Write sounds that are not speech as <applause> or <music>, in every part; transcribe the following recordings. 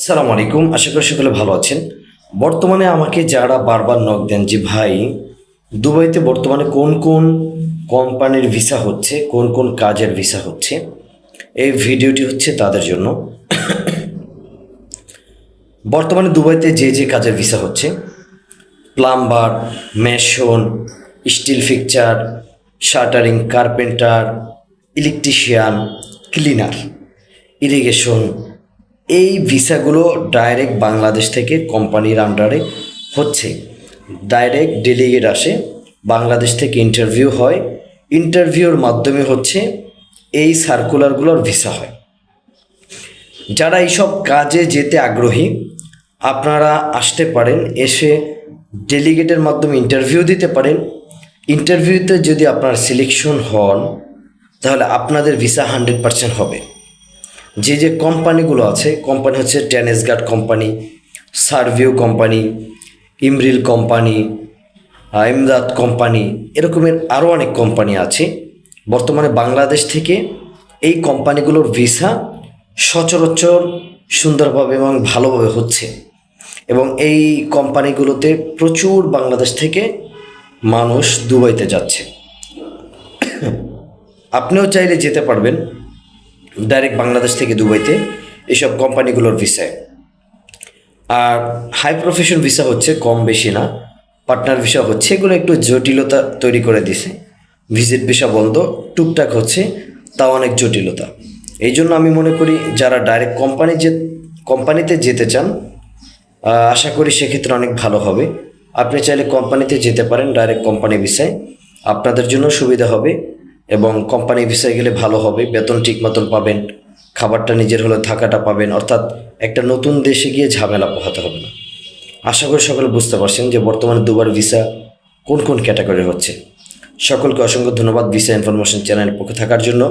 আসসালামু আলাইকুম। আশা করি সকলে ভালো আছেন। বর্তমানে আমাকে যারা বারবার নক দেন যে, ভাই, দুবাইতে বর্তমানে কোন কোন কোম্পানির ভিসা হচ্ছে, কোন কোন কাজের ভিসা হচ্ছে? এই ভিডিওটি হচ্ছে তাদের জন্য। বর্তমানে দুবাইতে যে যে কাজের ভিসা হচ্ছে plumber mason steel fixture shuttering carpenter electrician cleaner irrigation এই ভিসাগুলো ডাইরেক্ট বাংলাদেশ থেকে কোম্পানির আন্ডারে হচ্ছে। ডাইরেক্ট ডেলিগেট আসে, বাংলাদেশ থেকে ইন্টারভিউ হয়। ইন্টারভিউর মাধ্যমে হচ্ছে এই সার্কুলারগুলোর ভিসা হয়। যারা এইসব কাজে যেতে আগ্রহী, আপনারা আসতে পারেন, এসে ডেলিগেটের মাধ্যমে ইন্টারভিউ দিতে পারেন। ইন্টারভিউতে যদি আপনার সিলেকশন হন, তাহলে আপনাদের ভিসা হান্ড্রেড পার্সেন্ট হবে। যে যে কোম্পানিগুলো আছে, কোম্পানি হচ্ছে টেনিস গার্ড কোম্পানি সার্ভিউ কোম্পানি ইমরিল কোম্পানি ইমদাদ কোম্পানি, এরকমের আরও অনেক কোম্পানি আছে। বর্তমানে বাংলাদেশ থেকে এই কোম্পানিগুলোর ভিসা সচরাচর সুন্দরভাবে এবং ভালোভাবে হচ্ছে এবং এই কোম্পানিগুলোতে প্রচুর বাংলাদেশ থেকে মানুষ দুবাইতে যাচ্ছে। <coughs> আপনিও চাইলে যেতে পারবেন। ডাইরেক্ট বাংলাদেশ থেকে দুবাইতে এসব কোম্পানিগুলোর ভিসায় আর হাই প্রফেশন ভিসা হচ্ছে কম বেশি না পার্টনার ভিসা হচ্ছে, এগুলো একটু জটিলতা তৈরি করে দিছে। ভিজিট ভিসা বন্ধ, টুকটাক হচ্ছে, তাও অনেক জটিলতা। এই জন্য আমি মনে করি যারা ডাইরেক্ট কোম্পানি যে কোম্পানিতে যেতে চান আশা করি সেক্ষেত্রে অনেক ভালো হবে। আপনি চাইলে কোম্পানিতে যেতে পারেন ডাইরেক্ট কোম্পানি ভিসায় আপনাদের জন্য সুবিধা হবে। এবং কোম্পানি ভিসায় গেলে ভালো হবে, বেতন ঠিক মতন পাবেন, খাবারটা নিজের হলে থাকাটা পাবেন, অর্থাৎ একটা নতুন দেশে গিয়ে ঝামেলা পোহাতে হবে না। আশা করি সকলে বুঝতে পারছেন যে বর্তমানে দুবার ভিসা কোন কোন ক্যাটাগরি হচ্ছে। সকলকে অসংখ্য ধন্যবাদ ভিসা ইনফরমেশন চ্যানেলের পক্ষে থাকার জন্য।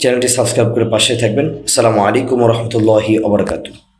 চ্যানেলটি সাবস্ক্রাইব করে পাশে থাকবেন। আসসালামু আলাইকুম রহমতুল্লাহি আবরকাতু